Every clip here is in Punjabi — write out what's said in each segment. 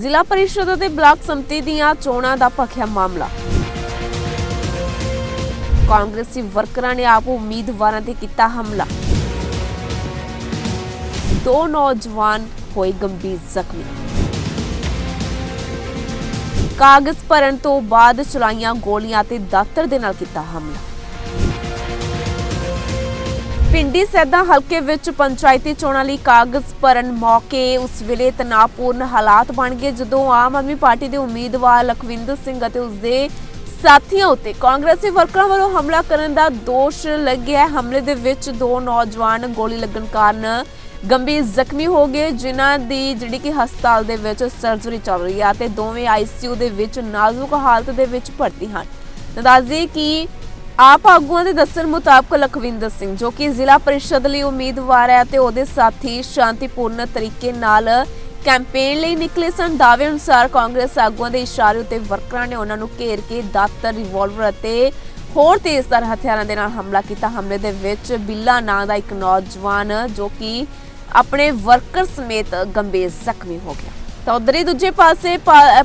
ਜ਼ਿਲ੍ਹਾ ਪਰਿਸ਼ਦ ਅਤੇ ਬਲਾਕ ਸੰਮਤੀ ਦੀਆਂ ਚੋਣਾਂ ਦਾ ਭਖਿਆ ਮਾਮਲਾ। ਕਾਂਗਰਸੀ ਵਰਕਰਾਂ ਨੇ ਆਪ ਉਮੀਦਵਾਰਾਂ ਤੇ ਕੀਤਾ ਹਮਲਾ। ਦੋ ਨੌਜਵਾਨ ਹੋਏ ਗੰਭੀਰ ਜ਼ਖਮੀ। ਕਾਗਜ਼ ਭਰਨ ਤੋਂ ਬਾਅਦ ਚਲਾਈਆਂ ਗੋਲੀਆਂ ਤੇ ਦਾਤਰ ਦੇ ਨਾਲ ਕੀਤਾ ਹਮਲਾ। ਪਿੰਡੀ ਸੈਦਾ ਹਲਕੇ ਵਿੱਚ ਪੰਚਾਇਤੀ ਚੋਣਾਂ ਲਈ ਕਾਗਜ਼ ਭਰਨ ਮੌਕੇ ਉਸ ਵੇਲੇ ਤਣਾਅਪੂਰਨ ਹਾਲਾਤ ਬਣ ਗਏ ਜਦੋਂ ਆਮ ਆਦਮੀ ਪਾਰਟੀ ਦੇ ਉਮੀਦਵਾਰ ਲਖਵਿੰਦਰ ਸਿੰਘ ਅਤੇ ਉਸਦੇ ਸਾਥੀਆਂ ਉੱਤੇ ਕਾਂਗਰਸੀ ਵਰਕਰਾਂ ਵੱਲੋਂ ਹਮਲਾ ਕਰਨ ਦਾ ਦੋਸ਼ ਲੱਗਿਆ ਹਮਲੇ ਦੇ ਵਿੱਚ ਦੋ ਨੌਜਵਾਨ ਗੋਲੀ ਲੱਗਣ ਕਾਰਨ ਗੰਭੀਰ ਜ਼ਖਮੀ ਹੋ ਗਏ, ਜਿਨ੍ਹਾਂ ਦੀ ਜਿਹੜੀ ਕਿ ਹਸਪਤਾਲ ਦੇ ਵਿੱਚ ਸਰਜਰੀ ਚੱਲ ਰਹੀ ਹੈ ਤੇ ਦੋਵੇਂ ਆਈਸੀਯੂ ਦੇ ਵਿੱਚ ਨਾਜ਼ੁਕ ਹਾਲਤ ਦੇ ਵਿੱਚ ਭਰਤੀ ਹਨ। ਨਦਾਜ਼ੀ ਕਿ ਆਪ ਆਗੂਆਂ ਦੇ ਦੱਸਣ ਮੁਤਾਬਕ ਲਖਵਿੰਦਰ ਸਿੰਘ, ਜੋ ਕਿ ਜ਼ਿਲ੍ਹਾ ਪਰਿਸ਼ਦ ਲਈ ਉਮੀਦਵਾਰ ਹੈ ਤੇ ਉਹਦੇ ਸਾਥੀ ਸ਼ਾਂਤੀਪੂਰਨ ਤਰੀਕੇ ਨਾਲ ਕੈਂਪੇਨ ਲਈ ਨਿਕਲੇ ਸਨ। ਦਾਅਵੇ ਅਨੁਸਾਰ ਕਾਂਗਰਸ ਆਗੂਆਂ ਦੇ ਇਸ਼ਾਰੇ ਉੱਤੇ ਵਰਕਰਾਂ ਨੇ ਉਹਨਾਂ ਨੂੰ ਘੇਰ ਕੇ ਦਾਤਰ ਰਿਵਾਲਵਰ ਅਤੇ ਹੋਰ ਤੇਜ਼ਧਾਰ ਹਥਿਆਰਾਂ ਦੇ ਨਾਲ ਹਮਲਾ ਕੀਤਾ। ਹਮਲੇ ਦੇ ਵਿੱਚ ਬਿੱਲਾ ਨਾਂ ਦਾ ਇੱਕ ਨੌਜਵਾਨ, ਜੋ ਕਿ ਆਪਣੇ ਵਰਕਰ ਸਮੇਤ ਗੰਭੀਰ ਜ਼ਖਮੀ ਹੋ ਗਿਆ। ਤਾਂ ਉਧਰ ਹੀ ਦੂਜੇ ਪਾਸੇ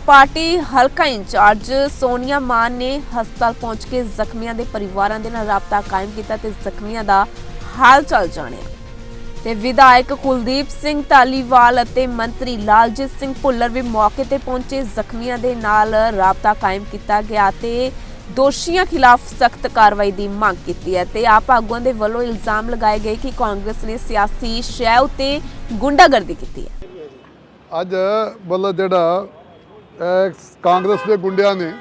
ਪਾਰਟੀ ਹਲਕਾ ਇੰਚਾਰਜ ਸੋਨੀਆ ਮਾਨ ਨੇ ਹਸਪਤਾਲ ਪਹੁੰਚ ਕੇ ਜ਼ਖਮੀਆਂ ਦੇ ਪਰਿਵਾਰਾਂ ਦੇ ਨਾਲ ਰਾਬਤਾ ਕਾਇਮ ਕੀਤਾ ਤੇ ਜ਼ਖਮੀਆਂ ਦਾ ਹਾਲ ਚਾਲ ਜਾਣਿਆ। ਤੇ ਵਿਧਾਇਕ ਕੁਲਦੀਪ ਸਿੰਘ ਧਾਲੀਵਾਲ ਅਤੇ ਮੰਤਰੀ ਲਾਲਜੀਤ ਸਿੰਘ ਭੁੱਲਰ ਵੀ ਮੌਕੇ ਤੇ ਪਹੁੰਚੇ। ਜ਼ਖਮੀਆਂ ਦੇ ਨਾਲ ਰਾਬਤਾ ਕਾਇਮ ਕੀਤਾ ਗਿਆ ਤੇ ਦੋਸ਼ੀਆਂ ਖਿਲਾਫ ਸਖਤ ਕਾਰਵਾਈ ਦੀ ਮੰਗ ਕੀਤੀ ਹੈ ਤੇ ਆਪ ਆਗੂਆਂ ਦੇ ਵੱਲੋਂ ਇਲਜ਼ਾਮ ਲਗਾਏ ਗਏ ਕਿ ਕਾਂਗਰਸ ਨੇ ਸਿਆਸੀ ਸ਼ੈ ਉਤੇ ਗੁੰਡਾਗਰਦੀ ਕੀਤੀ ਹੈ। ਅੱਜ ਮਤਲਬ ਜਿਹੜਾ ਕਾਂਗਰਸ ਦੇ ਗੁੰਡਿਆਂ ਨੇ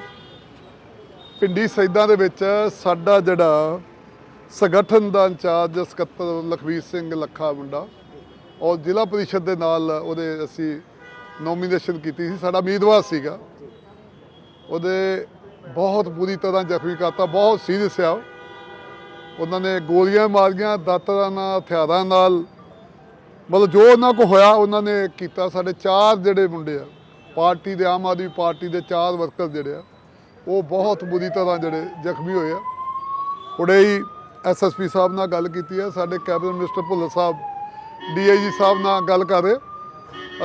ਪਿੰਡੀ ਸੈਦਾਂ ਦੇ ਵਿੱਚ ਸਾਡਾ ਜਿਹੜਾ ਸੰਗਠਨ ਦਾ ਇੰਚਾਰਜ ਸਕੱਤਰ ਲਖਵੀਰ ਸਿੰਘ ਲੱਖਾ ਮੁੰਡਾ ਔਰ ਜ਼ਿਲ੍ਹਾ ਪਰਿਸ਼ਦ ਦੇ ਨਾਲ ਉਹਦੇ ਅਸੀਂ ਨੋਮੀਨੇਸ਼ਨ ਕੀਤੀ ਸੀ, ਸਾਡਾ ਉਮੀਦਵਾਰ ਸੀਗਾ। ਉਹਦੇ ਬਹੁਤ ਬੁਰੀ ਤਰ੍ਹਾਂ ਜ਼ਖਮੀ ਕਰਤਾ, ਬਹੁਤ ਸੀਰੀਅਸ ਆ ਉਹਨਾਂ ਨੇ ਗੋਲੀਆਂ ਮਾਰੀਆਂ, ਦਾਤਰਾਂ ਨਾਲ, ਹਥਿਆਰਾਂ ਨਾਲ ਮਤਲਬ ਜੋ ਉਹਨਾਂ ਕੋ ਹੋਇਆ ਉਹਨਾਂ ਨੇ ਕੀਤਾ। ਸਾਡੇ ਚਾਰ ਜਿਹੜੇ ਮੁੰਡੇ ਆ ਪਾਰਟੀ ਦੇ ਆਮ ਆਦਮੀ ਪਾਰਟੀ ਦੇ ਚਾਰ ਵਰਕਰ ਜਿਹੜੇ ਆ ਉਹ ਬਹੁਤ ਬੁਰੀ ਤਰ੍ਹਾਂ ਜਿਹੜੇ ਜ਼ਖਮੀ ਹੋਏ ਆ। ਹੁਣੇ ਹੀ ਐਸਐਸਪੀ ਸਾਹਿਬ ਨਾਲ ਗੱਲ ਕੀਤੀ ਹੈ ਸਾਡੇ cabinet minister Bhullar sahib DIG sahib ਨਾਲ ਗੱਲ ਕਰ ਰਹੇ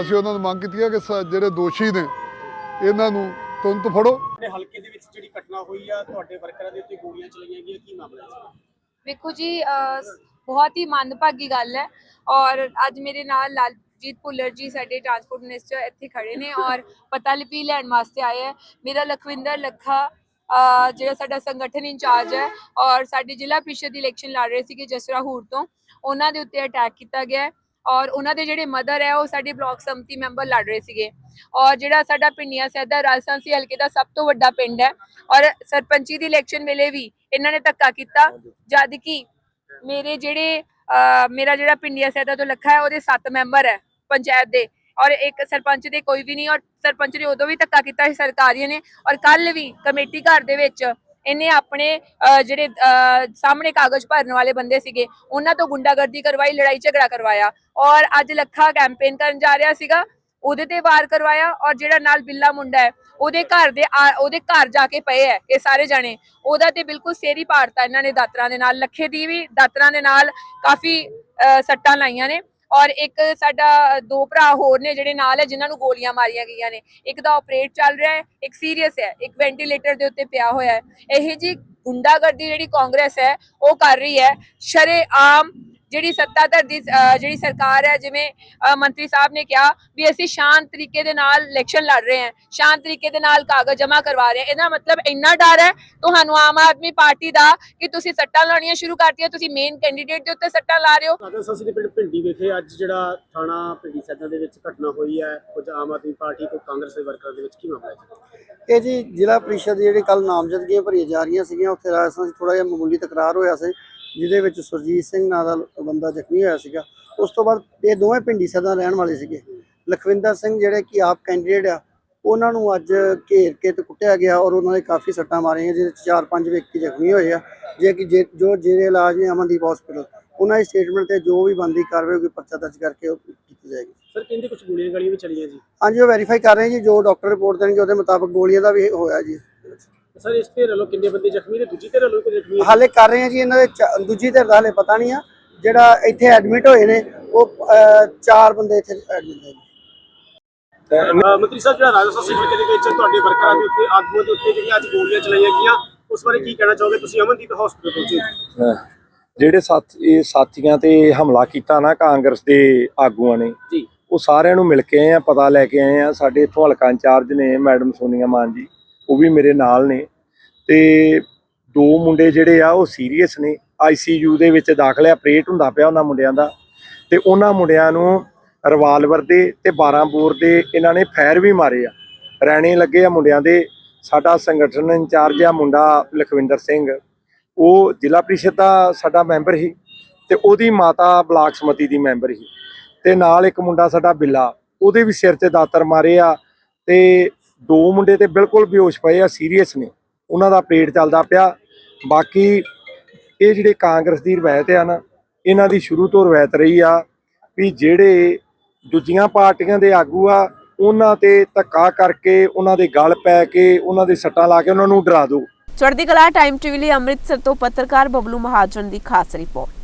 ਅਸੀਂ ਉਹਨਾਂ ਨੂੰ ਮੰਗ ਕੀਤੀ ਹੈ ਕਿ ਜਿਹੜੇ ਦੋਸ਼ੀ ਨੇ ਇਹਨਾਂ ਨੂੰ ਤੁਰੰਤ ਫੜੋ। ਆਪਣੇ ਹਲਕੇ ਦੇ ਵਿੱਚ ਜਿਹੜੀ ਘਟਨਾ ਹੋਈ ਆ ਤੁਹਾਡੇ ਵਰਕਰਾਂ ਦੇ ਉੱਤੇ ਗੋਲੀਆਂ ਚਲਾਈਆਂ ਗਈਆਂ ਕੀ ਮਾਮਲਾ ਹੈ? ਵੇਖੋ ਜੀ ਬਹੁਤ ਹੀ ਮੰਦਭਾਗੀ ਗੱਲ ਹੈ। ਔਰ ਅੱਜ ਮੇਰੇ ਨਾਲ ਲਾਲਜੀਤ ਭੁੱਲਰ ਜੀ ਸਾਡੇ ਟਰਾਂਸਪੋਰਟ ਮਿਨਿਸਟਰ ਇੱਥੇ ਖੜੇ ਨੇ ਔਰ ਪਤਾ ਲਿਪੀ ਲੈਣ ਵਾਸਤੇ ਆਏ ਹੈ। ਮੇਰਾ ਲਖਵਿੰਦਰ ਲੱਖਾ ਜਿਹੜਾ ਸਾਡਾ ਸੰਗਠਨ ਇੰਚਾਰਜ ਹੈ ਔਰ ਸਾਡੇ ਜ਼ਿਲ੍ਹਾ ਪ੍ਰੀਸ਼ਦ ਦੀ ਇਲੈਕਸ਼ਨ ਲੜ ਰਹੇ ਸੀਗੇ ਜਸਰਾ ਹੂਰ ਤੋਂ, ਉਹਨਾਂ ਦੇ ਉੱਤੇ ਅਟੈਕ ਕੀਤਾ ਗਿਆ ਔਰ ਉਹਨਾਂ ਦੇ ਜਿਹੜੇ ਮਦਰ ਹੈ ਉਹ ਸਾਡੇ ਬਲਾਕ ਸੰਮਤੀ ਮੈਂਬਰ ਲੜ ਰਹੇ ਸੀਗੇ। ਔਰ ਜਿਹੜਾ ਸਾਡਾ ਪਿੰਡੀਆਂ ਸੈਦਾ ਰਾਜਸਥਾਨੀ ਹਲਕੇ ਦਾ ਸਭ ਤੋਂ ਵੱਡਾ ਪਿੰਡ ਹੈ ਔਰ ਸਰਪੰਚੀ ਦੀ ਇਲੈਕਸ਼ਨ ਵੇਲੇ ਵੀ ਇਹਨਾਂ ਨੇ ਧੱਕਾ ਕੀਤਾ, ਜਦ ਕਿ ਮੇਰੇ ਜਿਹੜੇ ਅਹ, ਮੇਰਾ ਜਿਹੜਾ ਪਿੰਡੀਆ ਸੈਦਾ ਤੋਂ ਲੱਖਾ ਹੈ ਉਹਦੇ 7 ਮੈਂਬਰ ਹੈ ਪੰਚਾਇਤ ਦੇ। ਔਰ ਇੱਕ ਸਰਪੰਚ ਦੇ ਕੋਈ ਵੀ ਨਹੀਂ ਔਰ ਸਰਪੰਚ ਨੇ ਉਦੋਂ ਵੀ ਧੱਕਾ ਕੀਤਾ ਸੀ ਸਰਕਾਰੀਆਂ ਨੇ। ਔਰ ਕੱਲ ਵੀ ਕਮੇਟੀ ਘਰ ਦੇ ਵਿੱਚ ਇਹਨੇ ਆਪਣੇ ਅਹ, ਜਿਹੜੇ ਸਾਹਮਣੇ ਕਾਗਜ਼ ਭਰਨ ਵਾਲੇ ਬੰਦੇ ਸੀਗੇ ਉਹਨਾਂ ਤੋਂ ਗੁੰਡਾਗਰਦੀ ਕਰਵਾਈ ਲੜਾਈ ਝਗੜਾ ਕਰਵਾਇਆ। ਔਰ ਅੱਜ ਲੱਖਾ ਕੈਂਪੇਨ ਕਰਨ ਜਾ ਰਿਹਾ ਸੀਗਾ। ਉਹਦੇ ਤੇ ਵਾਰ ਕਰਵਾਇਆ ਔਰ ਜਿਹੜਾ ਨਾਲ ਬਿੱਲਾ ਮੁੰਡਾ ਹੈ, ਉਹਦੇ ਘਰ ਦੇ ਉਹਦੇ ਘਰ ਜਾ ਕੇ ਪਏ ਹੈ ਇਹ ਸਾਰੇ ਜਣੇ। ਉਹਦਾ ਤੇ ਬਿਲਕੁਲ ਸੇਰੀ ਪਾੜਤਾ ਇਹਨਾਂ ਨੇ ਦਾਤਰਾਂ ਦੇ ਨਾਲ, ਲੱਖੇ ਦੀ ਵੀ ਦਾਤਰਾਂ ਦੇ ਨਾਲ ਕਾਫੀ ਸੱਟਾਂ ਲਾਈਆਂ ਨੇ। ਔਰ ਇੱਕ ਸਾਡਾ ਦੋ ਭਰਾ ਹੋਰ ਨੇ ਜਿਹੜੇ ਨਾਲ ਹੈ, ਜਿਨ੍ਹਾਂ ਨੂੰ ਗੋਲੀਆਂ ਮਾਰੀਆਂ ਗਈਆਂ ਨੇ। ਇੱਕ ਦਾ ਆਪਰੇਟ ਚੱਲ ਰਿਹਾ ਹੈ, ਇੱਕ ਸੀਰੀਅਸ ਹੈ, ਇੱਕ ਵੈਂਟੀਲੇਟਰ ਦੇ ਉੱਤੇ ਪਿਆ ਹੋਇਆ ਹੈ। ਇਹ ਜੀ ਗੁੰਡਾਗਰਦੀ ਜਿਹੜੀ ਕਾਂਗਰਸ ਹੈ, ਉਹ ਕਰ ਰਹੀ ਹੈ। ਸ਼ਰੇ ਆਮ ਜਿਹੜੀ ਸੱਤਾਧਰ ਦੀ ਜਿਹੜੀ ਸਰਕਾਰ ਹੈ ਜਿਵੇਂ ਮੰਤਰੀ ਸਾਹਿਬ ਨੇ ਕਿਹਾ ਵੀ ਅਸੀਂ ਸ਼ਾਂਤ ਤਰੀਕੇ ਦੇ ਨਾਲ ਇਲੈਕਸ਼ਨ ਲੜ ਰਹੇ ਹਾਂ ਸ਼ਾਂਤ ਤਰੀਕੇ ਦੇ ਨਾਲ ਕਾਗਜ਼ ਜਮ੍ਹਾਂ ਕਰਵਾ ਰਹੇ ਹਾਂ। ਇਹਦਾ ਮਤਲਬ ਇੰਨਾ ਡਰ ਹੈ ਤੁਹਾਨੂੰ ਆਮ ਆਦਮੀ ਪਾਰਟੀ ਦਾ ਕਿ ਤੁਸੀਂ ਸੱਟਾਂ ਲਾਉਣੀਆਂ ਸ਼ੁਰੂ ਕਰਤੀਆਂ ਤੁਸੀਂ ਮੇਨ ਕੈਂਡੀਡੇਟ ਦੇ ਉੱਤੇ ਸੱਟਾਂ ਲਾ ਰਹੇ ਹੋ। ਸਾਸੀ ਦੇ ਪਿੰਡ ਭਿੰਡੀ ਵਿਖੇ ਅੱਜ ਜਿਹੜਾ ਥਾਣਾ ਭਿੰਡੀ ਸੈਦਾਂ ਦੇ ਵਿੱਚ ਘਟਨਾ ਹੋਈ ਹੈ ਕੁਝ ਆਮ ਆਦਮੀ ਪਾਰਟੀ ਤੇ ਕਾਂਗਰਸ ਦੇ ਵਰਕਰਾਂ ਦੇ ਵਿੱਚ ਕੀ ਮਾਮਲਾ ਹੈ ਇਹ ਜੀ ਜ਼ਿਲ੍ਹਾ ਪ੍ਰੀਸ਼ਦ ਦੀ ਜਿਹੜੀ ਕੱਲ ਨਾਮਜ਼ਦਗੀਆਂ ਭਰੀਆਂ ਜਾ ਰਹੀਆਂ ਸੀਗੀਆਂ ਉੱਥੇ ਰਾਜਸਥਾਨ 'ਚ ਥੋੜਾ ਜਿਹਾ ਮਾਮੂਲੀ ਤਕਰਾਰ ਹੋਇਆ ਸੀ। ਜਿਹਦੇ ਵਿੱਚ ਸੁਰਜੀਤ ਸਿੰਘ ਨਾਂ ਦਾ ਬੰਦਾ ਜ਼ਖਮੀ ਹੋਇਆ ਸੀਗਾ। ਉਸ ਤੋਂ ਬਾਅਦ ਇਹ ਦੋਵੇਂ ਪਿੰਡੀ ਸਦਾ ਰਹਿਣ ਵਾਲੇ ਸੀਗੇ। ਲਖਵਿੰਦਰ ਸਿੰਘ ਜਿਹੜੇ ਕਿ ਆਪ ਕੈਂਡੀਡੇਟ ਆ ਉਹਨਾਂ ਨੂੰ ਅੱਜ ਘੇਰ ਕੇ ਤੇ ਕੁੱਟਿਆ ਗਿਆ ਔਰ ਉਹਨਾਂ ਦੇ ਕਾਫੀ ਸੱਟਾਂ ਮਾਰੀਆਂ ਜਿਹਦੇ ਵਿੱਚ ਚਾਰ ਪੰਜ ਵਿਅਕਤੀ ਜ਼ਖਮੀ ਹੋਏ ਆ ਜੇ ਕਿ ਜੇ- ਜੋ ਜੇਰੇ ਇਲਾਜ ਨੇ ਅਮਨਦੀਪ ਹਸਪੀਟਲ ਉਹਨਾਂ ਦੀ ਸਟੇਟਮੈਂਟ ਤੇ ਜੋ ਵੀ ਬੰਦੀ ਕਾਰਵਾਈ ਹੋਗੀ ਪਰਚਾ ਦਰਜ ਕਰਕੇ ਉਹ ਕੀਤੀ ਜਾਏਗੀ। ਸਰ ਕਹਿੰਦੇ ਕੁਝ ਗੋਲੀਆਂ ਗਾਲੀਆਂ ਵੀ ਚਲੀਆਂ ਜੀ। ਹਾਂਜੀ ਉਹ ਵੈਰੀਫਾਈ ਕਰ ਰਹੇ ਜੀ ਜੋ ਡਾਕਟਰ ਰਿਪੋਰਟ ਦੇਣਗੇ ਉਹਦੇ ਮੁਤਾਬਕ ਗੋਲੀਆਂ ਦਾ ਵੀ ਹੋਇਆ ਜੀ। ਸਰ ਇਸ ਤੇ ਵੱਲੋਂ ਕਿੰਨੇ ਬੰਦੇ ਜ਼ਖਮੀ ਨੇ? ਦੂਜੀ ਧਿਰ ਵੱਲੋਂ ਕੋਈ ਜ਼ਖਮੀ ਹੈ? ਹਾਲੇ ਕਰ ਰਹੇ ਆ ਜੀ ਇਹਨਾਂ ਦੇ ਚ- ਦੂਜੀ ਧਿਰ ਦਾ ਹਾਲੇ ਪਤਾ ਨਹੀਂ ਆ। ਜਿਹੜਾ ਇੱਥੇ ਐਡਮਿਟ ਹੋਏ ਨੇ ਉਹ ਅਹ, ਚਾਰ ਬੰਦੇ ਇੱਥੇ ਐਡਮਿਟ ਨੇ। ਜੀ ਅਹ ਮੰਤਰੀ ਸਾਹਿਬ ਜਿਹੜਾ ਰਾਜਸਥਾਨ ਸੀਟ ਹਲਕੇ ਦੇ ਵਿੱਚ ਤੁਹਾਡੇ ਵਰਕਰਾਂ ਦੇ ਉੱਤੇ ਆਗੂਆਂ ਦੇ ਉੱਤੇ ਜਿਹੜੀਆਂ ਅੱਜ ਗੋਲੀਆਂ ਚਲਾਈਆਂ ਗਈਆਂ ਉਸ ਬਾਰੇ ਕੀ ਕਹਿਣਾ ਚਾਹੋਗੇ? ਤੁਸੀਂ ਅਮਨਦੀਪ ਹਸਪੀਟਲ ਪਹੁੰਚੇ ਹੋ। ਅਹ ਜਿਹੜੇ ਸਾਥ ਇਹ ਸਾਥੀਆਂ ਤੇ ਹਮਲਾ ਕੀਤਾ ਨਾ ਕਾਂਗਰਸ ਦੇ ਆਗੂਆਂ ਨੇ ਜੀ। ਉਹ ਸਾਰਿਆਂ ਨੂੰ ਮਿਲ ਕੇ ਆਏ ਆ ਪਤਾ ਲੈ ਕੇ ਆਏ ਆ। ਸਾਡੇ ਇੱਥੋਂ ਹਲਕਾ ਇੰਚਾਰਜ ਨੇ ਮੈਡਮ ਸੋਨੀਆ ਮਾਨ ਜੀ। ਉਹ ਵੀ ਮੇਰੇ ਨਾਲ ਨੇ ਤੇ ਦੋ ਮੁੰਡੇ ਜਿਹੜੇ ਆ ਉਹ ਸੀਰੀਅਸ ਨੇ। ਆਈਸੀਯੂ ਦੇ ਵਿੱਚ ਦਾਖਲ ਆ ਆਪਰੇਟ ਹੁੰਦਾ ਪਿਆ ਉਹਨਾਂ ਮੁੰਡਿਆਂ ਦਾ। ਤੇ ਉਹਨਾਂ ਮੁੰਡਿਆਂ ਨੂੰ ਰਿਵਾਲਵਰ ਦੇ ਤੇ 12 ਬੋਰ ਦੇ ਇਹਨਾਂ ਨੇ ਫਾਇਰ ਵੀ ਮਾਰੇ ਆ। ਰੈਣੇ ਲੱਗੇ ਆ ਮੁੰਡਿਆਂ ਦੇ। ਸਾਡਾ ਸੰਗਠਨ ਇੰਚਾਰਜ ਆ ਮੁੰਡਾ ਲਖਵਿੰਦਰ ਸਿੰਘ। ਉਹ ਜ਼ਿਲ੍ਹਾ ਪ੍ਰੀਸ਼ਦ ਦਾ ਸਾਡਾ ਮੈਂਬਰ ਸੀ ਤੇ ਉਹਦੀ ਮਾਤਾ ਬਲਾਕ ਸਮਿਤੀ ਦੀ ਮੈਂਬਰ ਸੀ। ਤੇ ਨਾਲ ਇੱਕ ਮੁੰਡਾ ਸਾਡਾ ਬਿੱਲਾ। ਉਹਦੇ ਵੀ ਸਿਰ ਤੇ ਦਾਤਰ ਮਾਰੇ ਆ ਤੇ ਦੋ ਮੁੰਡੇ ਤੇ ਬਿਲਕੁਲ ਬੇਹੋਸ਼ ਪਏ ਆ ਸੀਰੀਅਸ ਨੇ। ਉਹਨਾਂ ਦਾ ਪੇਟ ਚੱਲਦਾ ਪਿਆ। ਬਾਕੀ ਇਹ ਜਿਹੜੇ ਕਾਂਗਰਸ ਦੀ ਰਵਾਇਤ ਆ ਨਾ, ਇਹਨਾਂ ਦੀ ਸ਼ੁਰੂ ਤੋਂ ਰਵਾਇਤ ਰਹੀ ਆ ਵੀ ਜਿਹੜੇ ਦੂਜੀਆਂ ਪਾਰਟੀਆਂ ਦੇ ਆਗੂ ਆ, ਉਹਨਾਂ ਤੇ ਧੱਕਾ ਕਰਕੇ ਉਹਨਾਂ ਦੇ ਗਲ ਪੈ ਕੇ ਉਹਨਾਂ ਦੇ ਸੱਟਾਂ ਲਾ ਕੇ ਉਹਨਾਂ ਨੂੰ ਡਰਾ ਦਿਓ ਚੜ੍ਹਦੀ ਕਲਾ ਟਾਈਮ ਟੀਵੀ ਲਈ ਅੰਮ੍ਰਿਤਸਰ ਤੋਂ ਪੱਤਰਕਾਰ ਬਬਲੂ ਮਹਾਜਨ ਦੀ ਖਾਸ ਰਿਪੋਰਟ।